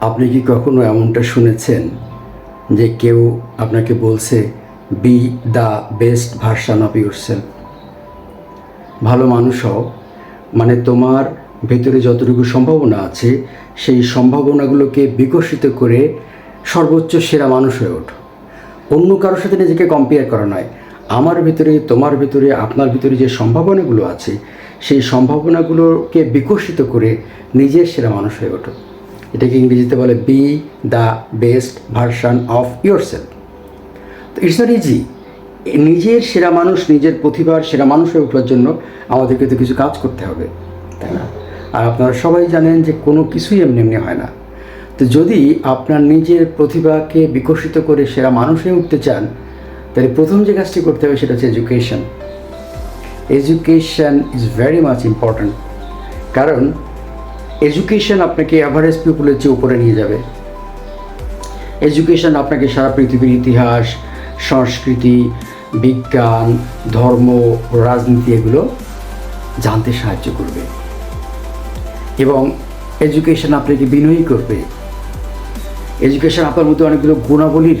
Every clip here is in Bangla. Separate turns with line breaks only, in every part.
আপনি কি কখনো এমনটা শুনেছেন যে কেউ আপনাকে বলছে be the best version of yourself ভালো মানুষ হও। মানে তোমার ভেতরে যতটুকু সম্ভাবনা আছে, সেই সম্ভাবনাগুলোকে বিকশিত করে সর্বোচ্চ সেরা মানুষ হয়ে ওঠো। অন্য কারোর সাথে নিজেকে কম্পেয়ার করা নয়। আমার ভিতরে, তোমার ভিতরে, আপনার ভিতরে যে সম্ভাবনাগুলো আছে, সেই সম্ভাবনাগুলোকে বিকশিত করে নিজের সেরা মানুষ হয়ে ওঠো। এটাকে ইংরেজিতে বলে be the best version of yourself তো ইটস নট ইজি নিজের সেরা মানুষ, নিজের প্রতিভার সেরা মানুষ হয়ে ওঠার জন্য আমাদেরকে তো কিছু কাজ করতে হবে, তাই না? আর আপনারা সবাই জানেন যে কোনো কিছুই এমনি এমনি হয় না। তো যদি আপনার নিজের প্রতিভাকে বিকশিত করে সেরা মানুষ হয়ে উঠতে চান, তাহলে প্রথম যে কাজটি করতে হবে সেটা হচ্ছে education education is very much important কারণ এডুকেশন আপনাকে অ্যাভারেজ পিপুলের চেয়ে উপরে নিয়ে যাবে। এডুকেশন আপনাকে সারা পৃথিবীর ইতিহাস, সংস্কৃতি, বিজ্ঞান, ধর্ম, রাজনীতি এগুলো জানতে সাহায্য করবে। এবং এডুকেশন আপনাকে বিনয়ী করবে। এডুকেশন আপনার মধ্যে অনেকগুলো গুণাবলীর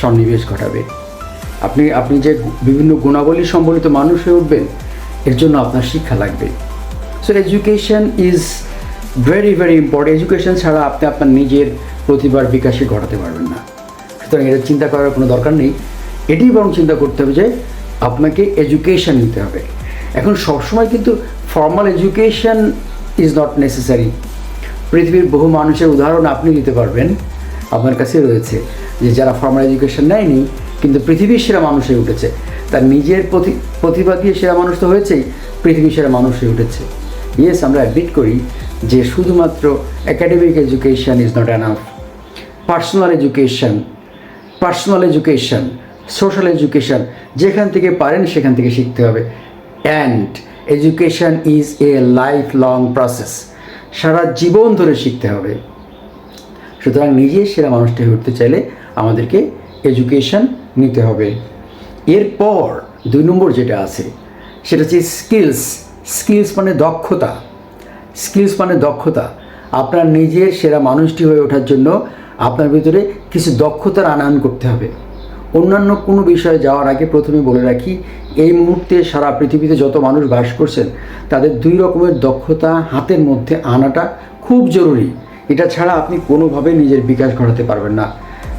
সন্নিবেশ ঘটাবে। আপনি আপনি যে বিভিন্ন গুণাবলী সম্বলিত মানুষ হয়ে উঠবেন, এর জন্য আপনার শিক্ষা লাগবে। So education is very very important education ছাড়া আপনি আপনার নিজের প্রতিভার বিকাশে ঘটাতে পারবেন না। সুতরাং এটা চিন্তা করার কোনো দরকার নেই। এটি বরং চিন্তা করতে হবে যে আপনাকে এডুকেশন নিতে হবে। এখন সবসময় কিন্তু formal education is not necessary পৃথিবীর বহু মানুষের উদাহরণ আপনি দিতে পারবেন। আপনার কাছে রয়েছে যে যারা ফর্মাল এডুকেশন নেয়নি, কিন্তু পৃথিবীর সেরা মানুষ হয়ে উঠেছে। তার নিজের প্রতি- প্রতিভা দিয়ে সেরা মানুষ তো হয়েছেই, পৃথিবীর সেরা মানুষ হয়ে উঠেছে। ইয়েস আমরা অ্যাডমিট করি যে শুধুমাত্র academic education is not enough personal education personal education social education যেখান থেকে পারেন সেখান থেকে শিখতে হবে। And education is a life long process সারা জীবন ধরে শিখতে হবে। সুতরাং নিজে সেরা মানুষটা হয়ে উঠতে চাইলে আমাদেরকে এডুকেশন নিতে হবে। এরপর দুই নম্বর যেটা আছে, সেটা হচ্ছে স্কিলস স্কিলস মানে দক্ষতা। স্কিলস মানে দক্ষতা। আপনার নিজের সেরা মানুষটি হয়ে ওঠার জন্য আপনার ভিতরে কিছু দক্ষতার আনয়ন করতে হবে। অন্যান্য কোনো বিষয়ে যাওয়ার আগে প্রথমে বলে রাখি, এই মুহূর্তে সারা পৃথিবীতে যত মানুষ বাস করছেন, তাদের দুই রকমের দক্ষতা হাতের মধ্যে আনাটা খুব জরুরি। এটা ছাড়া আপনি কোনোভাবে নিজের বিকাশ ঘটাতে পারবেন না।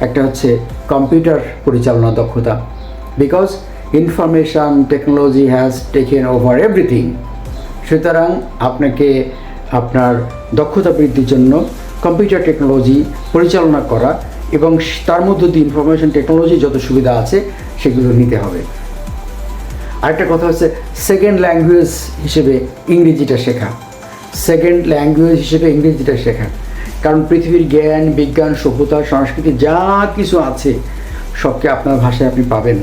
একটা হচ্ছে কম্পিউটার পরিচালনা দক্ষতা। Because information technology has taken over everything সুতরাং আপনাকে আপনার দক্ষতা বৃদ্ধির জন্য কম্পিউটার টেকনোলজি পরিচালনা করা এবং তার মধ্যে দিয়ে ইনফরমেশন টেকনোলজি যত সুবিধা আছে সেগুলো নিতে হবে। আরেকটা কথা হচ্ছে সেকেন্ড ল্যাঙ্গুয়েজ হিসেবে ইংরেজিটা শেখা। সেকেন্ড ল্যাঙ্গুয়েজ হিসেবে ইংরেজিটা শেখা। কারণ পৃথিবীর জ্ঞান, বিজ্ঞান, সভ্যতা, সংস্কৃতি যা কিছু আছে, সবকে আপনার ভাষায় আপনি পাবেন।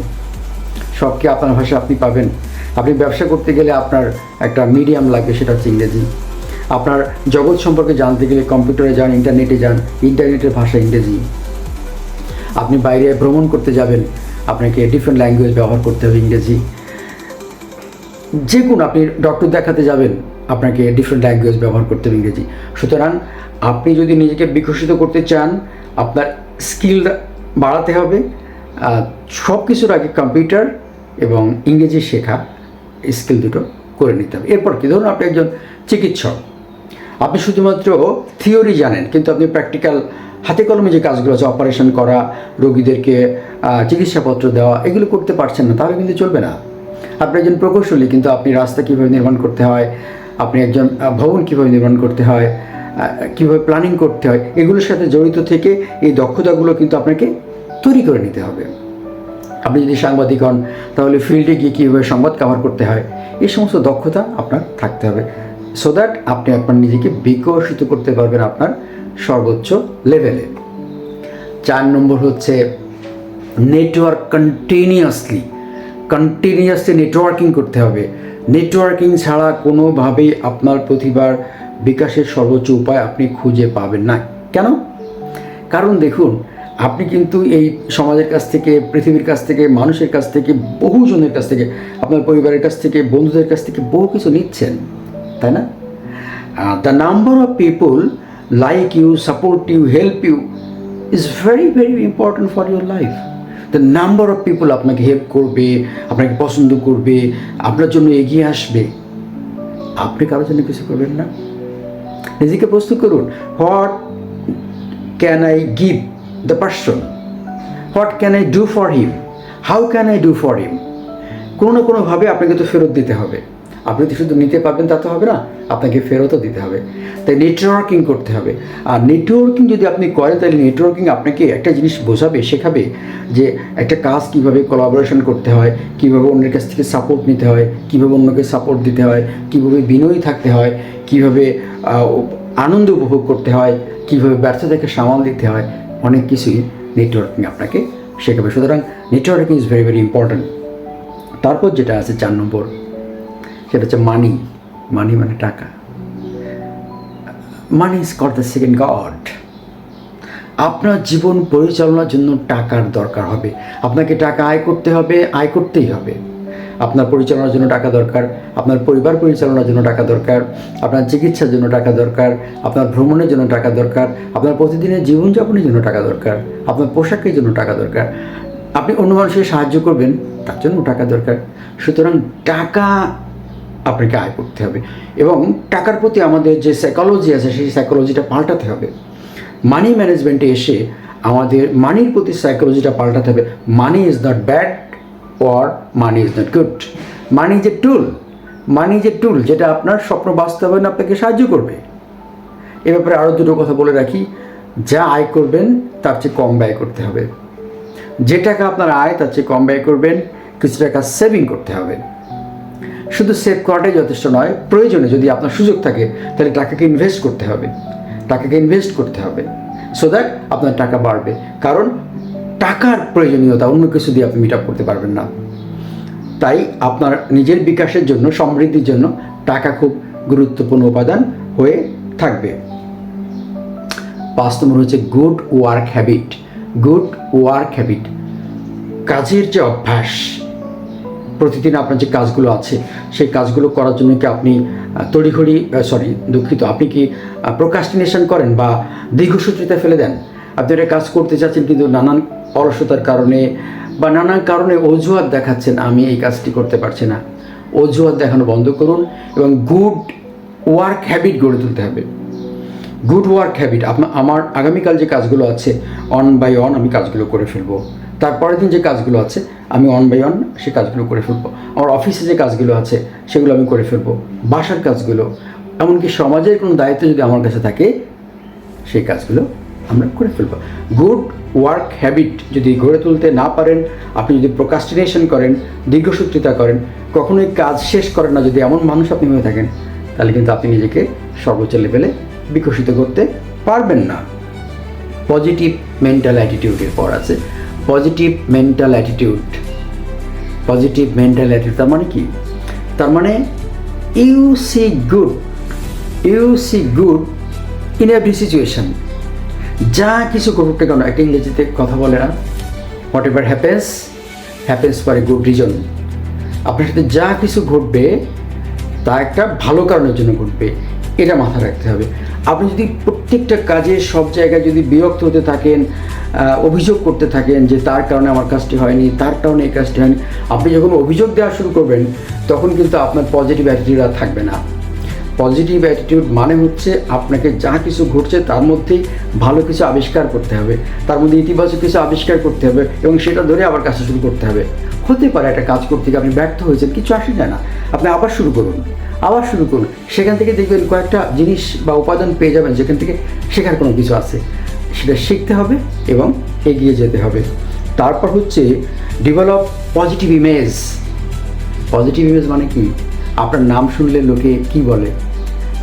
সবকে আপনার ভাষায় আপনি পাবেন। আপনি ব্যবসা করতে গেলে আপনার একটা মিডিয়াম লাগবে, সেটা হচ্ছে ইংরেজি। আপনার জগৎ সম্পর্কে জানতে গেলে কম্পিউটারে যান, ইন্টারনেটে যান, ইন্টারনেটের ভাষা ইংরেজি। আপনি বাইরে ভ্রমণ করতে যাবেন, আপনাকে ডিফারেন্ট ল্যাঙ্গুয়েজ ব্যবহার করতে হবে ইংরেজি। যে কোনো আপনি ডক্টর দেখাতে যাবেন, আপনাকে ডিফারেন্ট ল্যাঙ্গুয়েজ ব্যবহার করতে হবে ইংরেজি। সুতরাং আপনি যদি নিজেকে বিকশিত করতে চান, আপনার স্কিল বাড়াতে হবে সব কিছুর আগে কম্পিউটার এবং ইংরেজি শেখা স্কিল দুটো করে নিতে হবে। এরপর কি? ধরুন আপনি একজন চিকিৎসক। আপনি শুধুমাত্র থিওরি জানেন, কিন্তু আপনি প্র্যাকটিক্যাল হাতে কলমে যে কাজগুলো আছে, অপারেশন করা, রোগীদেরকে চিকিৎসাপত্র দেওয়া, এগুলো করতে পারছেন না, তাহলে কিন্তু চলবে না। আপনি একজন প্রকৌশলী, কিন্তু আপনি রাস্তা কীভাবে নির্মাণ করতে হয়, আপনি একজন ভবন কীভাবে নির্মাণ করতে হয় কীভাবে প্ল্যানিং করতে হয়, এগুলোর সাথে জড়িত থেকে এই দক্ষতাগুলো কিন্তু আপনাকে তৈরি করে নিতে হবে। আপনি যদি সাংবাদিক হন, তাহলে ফিল্ডে গিয়ে কীভাবে সংবাদ কাভার করতে হয়, এই সমস্ত দক্ষতা আপনার থাকতে হবে। সো দ্যাট আপনি আপনার নিজেকে বিকশিত করতে পারবেন আপনার সর্বোচ্চ লেভেলে চার নম্বর হচ্ছে নেটওয়ার্ক কন্টিনিউয়াসলি কন্টিনিউয়াসলি নেটওয়ার্কিং করতে হবে। নেটওয়ার্কিং ছাড়া কোনোভাবেই আপনার প্রতিভার বিকাশের সর্বোচ্চ উপায় আপনি খুঁজে পাবেন না। কেন? কারণ দেখুন, আপনি কিন্তু এই সমাজের কাছ থেকে, পৃথিবীর কাছ থেকে, মানুষের কাছ থেকে, বহুজনের কাছ থেকে, আপনার পরিবারের কাছ থেকে, বন্ধুদের কাছ থেকে বহু কিছু নিচ্ছেন। তাই না? The number of people like you support you help you is very very important for your life the number of people আপনাকে হেল্প করবে, আপনাকে পছন্দ করবে, আপনার জন্য এগিয়ে আসবে, আপনি কারোর জন্য কিছু করবেন না। নিজেকে প্রস্তুত করুন। What can I give the person what can I do for him how can I do for him কোনো না কোনোভাবে আপনাকে তো ফেরত দিতে হবে। আপনি তো শুধু নিতে পারবেন তা তো হবে না, আপনাকে ফেরতও দিতে হবে। তাই নেটওয়ার্কিং করতে হবে। আর নেটওয়ার্কিং যদি আপনি করেন, তাহলে নেটওয়ার্কিং আপনাকে একটা জিনিস বোঝাবে, শেখাবে যে একটা কাজ কীভাবে কোলাবোরেশন করতে হয়, কীভাবে অন্যের কাছ থেকে সাপোর্ট নিতে হয়, কীভাবে অন্যকে সাপোর্ট দিতে হয়, কীভাবে বিনয়ী থাকতে হয়, কীভাবে আনন্দ উপভোগ করতে হয়, কীভাবে ব্যর্থতাকে সামাল দিতে হয়, অনেক কিছুই নেটওয়ার্কিং আপনাকে শেখাবে। সুতরাং networking is very very important তারপর যেটা আছে, চার নম্বর। সেটা হচ্ছে মানি মানি মানে টাকা। Money is called the second god আপনার জীবন পরিচালনার জন্য টাকার দরকার হবে। আপনাকে টাকা আয় করতে হবে, আয় করতেই হবে। আপনার পরিচালনার জন্য টাকা দরকার, আপনার পরিবার পরিচালনার জন্য টাকা দরকার, আপনার চিকিৎসার জন্য টাকা দরকার, আপনার ভ্রমণের জন্য টাকা দরকার, আপনার প্রতিদিনের জীবনযাপনের জন্য টাকা দরকার, আপনার পোশাকের জন্য টাকা দরকার। আপনি অন্য মানুষকে সাহায্য করবেন, তার জন্য টাকা দরকার। সুতরাং টাকা আপনাকে আয় করতে হবে। এবং টাকার প্রতি আমাদের যে সাইকোলজি আছে, সেই সাইকোলজিটা পাল্টাতে হবে। মানি ম্যানেজমেন্টে এসে আমাদের মানির প্রতি সাইকোলজিটা পাল্টাতে হবে। Money is not bad or money is not good money যে টুল মানি যে টুল যেটা আপনার স্বপ্ন বাস্তবায়ন আপনাকে সাহায্য করবে। এ ব্যাপারে আরও দুটো কথা বলে রাখি। যা আয় করবেন, তার চেয়ে কম ব্যয় করতে হবে। যে টাকা আপনার আয়, তার চেয়ে কম ব্যয় করবেন। কিছু টাকা সেভিং করতে হবে। শুধু সেভ করাটাই যথেষ্ট নয়, প্রয়োজনে যদি আপনার সুযোগ থাকে, তাহলে টাকাকে ইনভেস্ট করতে হবে। টাকাকে ইনভেস্ট করতে হবে। সো দ্যাট আপনার টাকা বাড়বে। কারণ টাকার প্রয়োজনীয়তা অন্য কিছু দিয়ে আপনি মিট আপ করতে পারবেন না। তাই আপনার নিজের বিকাশের জন্য, সমৃদ্ধির জন্য টাকা খুব গুরুত্বপূর্ণ উপাদান হয়ে থাকবে। পাঁচ নম্বর হচ্ছে good work habit good work habit কাজের যে অভ্যাস প্রতিদিন আপনার যে কাজগুলো আছে, সেই কাজগুলো করার জন্য কি আপনি তড়িঘড়ি সরি দুঃখিত। আপনি কি প্রোকাস্টিনেশন করেন বা দীর্ঘসূত্রিতা ফেলে দেন? আপনি একটা কাজ করতে চাচ্ছেন কিন্তু নানান অলসতার কারণে বা নানান কারণে অজুহাত দেখাচ্ছেন, আমি এই কাজটি করতে পারছি না। অজুহাত দেখানো বন্ধ করুন এবং গুড ওয়ার্ক হ্যাবিট গড়ে তুলতে হবে। গুড ওয়ার্ক হ্যাবিট আপনার আমার আগামীকাল যে কাজগুলো আছে অন বাই অন আমি কাজগুলো করে ফেলব। তারপরের দিন যে কাজগুলো আছে, আমি অন বাই অন সে কাজগুলো করে ফেলব। আমার অফিসে যে কাজগুলো আছে, সেগুলো আমি করে ফেলব। বাসার কাজগুলো, এমনকি সমাজের কোনো দায়িত্ব যদি আমার কাছে থাকে, সেই কাজগুলো আমরা করে ফেলব। গুড ওয়ার্ক হ্যাবিট যদি গড়ে তুলতে না পারেন, আপনি যদি প্রোকাস্টিনেশন করেন, দীর্ঘসূত্রিতা করেন, কখনোই কাজ শেষ করেন না, যদি এমন মানুষ আপনি হয়ে থাকেন, তাহলে কিন্তু আপনি নিজেকে সর্বোচ্চ লেভেলে বিকশিত করতে পারবেন না। পজিটিভ মেন্টাল অ্যাটিটিউডের পর আছে। Positive mental attitude positive mental attitude তার মানে কি? তার মানে you see good you see good in every situation যা কিছু ঘটুক না কেন, একটা ইংরেজিতে কথা বলে না whatever happens happens for a good reason আপনার সাথে যা কিছু ঘটবে, তা একটা ভালো কারণের জন্য ঘটবে, এটা মাথায় রাখতে হবে। আপনি যদি প্রত্যেকটা কাজে সব জায়গায় যদি বিরক্ত হতে থাকেন অভিযোগ করতে থাকেন যে তার কারণে আমার কাজটি হয়নি, তার কারণে এই কাজটি হয়নি। আপনি যখন অভিযোগ দেওয়া শুরু করবেন, তখন কিন্তু আপনার পজিটিভ অ্যাটিটিউড আর থাকবে না। পজিটিভ অ্যাটিটিউড মানে হচ্ছে আপনাকে যা কিছু ঘটছে তার মধ্যেই ভালো কিছু আবিষ্কার করতে হবে, তার মধ্যে ইতিবাচক কিছু আবিষ্কার করতে হবে এবং সেটা ধরে আবার কাজটা শুরু করতে হবে। হতে পারে একটা কাজ করতে গিয়ে আপনি ব্যর্থ হয়েছেন, কিছু আসে যায় না। আপনি আবার শুরু করুন, আবার শুরু করুন। সেখান থেকে দেখবেন কয়েকটা জিনিস বা উপাদান পেয়ে যাবেন, যেখান থেকে শেখার কোনো কিছু আছে। সেটা শিখতে হবে এবং এগিয়ে যেতে হবে। তারপর হচ্ছে develop positive image positive image মানে কি? আপনার নাম শুনলে লোকে কি বলে?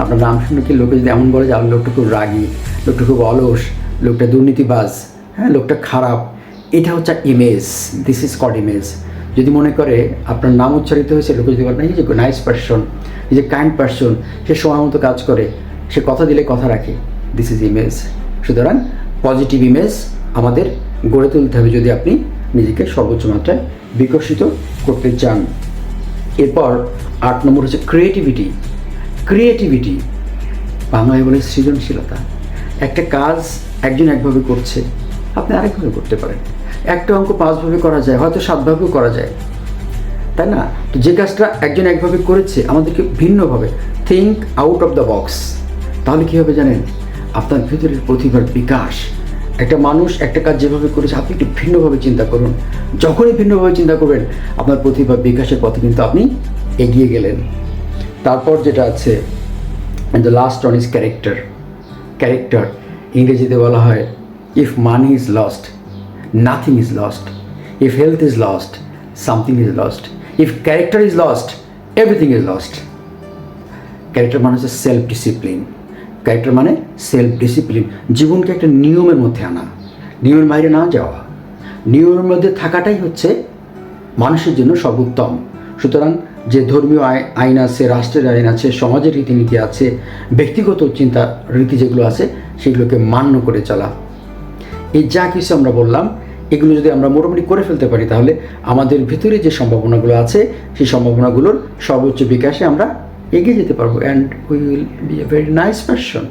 আপনার নাম শুনলে কি লোকে যদি এমন বলে যে আপনার লোকটা খুব রাগী, লোকটা খুব অলস, লোকটা দুর্নীতিবাজ হ্যাঁ লোকটা খারাপ। এটা হচ্ছে image this is called image যদি মনে করে আপনার নাম উচ্চারিত হয়েছে, লোকে যদি বলে যে nice person a kind person সে সময় মতো কাজ করে, সে কথা দিলে কথা রাখে। দিস ইজ ইমেজ সুতরাং পজিটিভ ইমেজ আমাদের গড়ে তুলতে হবে যদি আপনি নিজেকে সর্বোচ্চ মাত্রায় বিকশিত করতে চান। এরপর আট নম্বর হচ্ছে ক্রিয়েটিভিটি ক্রিয়েটিভিটি বাংলায় বলে সৃজনশীলতা। একটা কাজ একজন একভাবে করছে, আপনি আরেকভাবে করতে পারেন। একটা অঙ্ক পাঁচভাবে করা যায়, হয়তো সাতভাবেও করা যায়। তাই না? তো যে কাজটা একজন একভাবে করেছে, আমাদেরকে ভিন্নভাবে think out of the box তাহলে কী হবে জানেন? আপনার ভিতরের প্রতিভার বিকাশ। একটা মানুষ একটা কাজ যেভাবে করেছে, আপনি একটু ভিন্নভাবে চিন্তা করুন। যখনই ভিন্নভাবে চিন্তা করবেন, আপনার প্রতিভা বিকাশের পথে কিন্তু আপনি এগিয়ে গেলেন। তারপর যেটা আছে the last one is character character ইংরেজিতে বলা হয় if money is lost nothing is lost if health is lost something is lost if character is lost everything is lost character মানে হচ্ছে সেলফ ডিসিপ্লিন ক্যারেক্টার মানে সেলফ ডিসিপ্লিন জীবনকে একটা নিয়মের মধ্যে আনা। নিয়মের বাইরে না যাওয়া। নিয়মের মধ্যে থাকাটাই হচ্ছে মানুষের জন্য সর্বোত্তম। সুতরাং যে ধর্মীয় আই- আইন আছে, রাষ্ট্রের আইন আছে, সমাজের রীতিনীতি আছে, ব্যক্তিগত চিন্তা রীতি যেগুলো আছে, সেগুলোকে মান্য করে চলা। এই যা কিছু আমরা বললাম, এগুলো যদি আমরা মোটামুটি করে ফেলতে পারি, তাহলে আমাদের ভিতরে যে সম্ভাবনাগুলো আছে, সেই সম্ভাবনাগুলোর সর্বোচ্চ বিকাশে আমরা এগিয়ে যেতে পারব and we will be a very nice person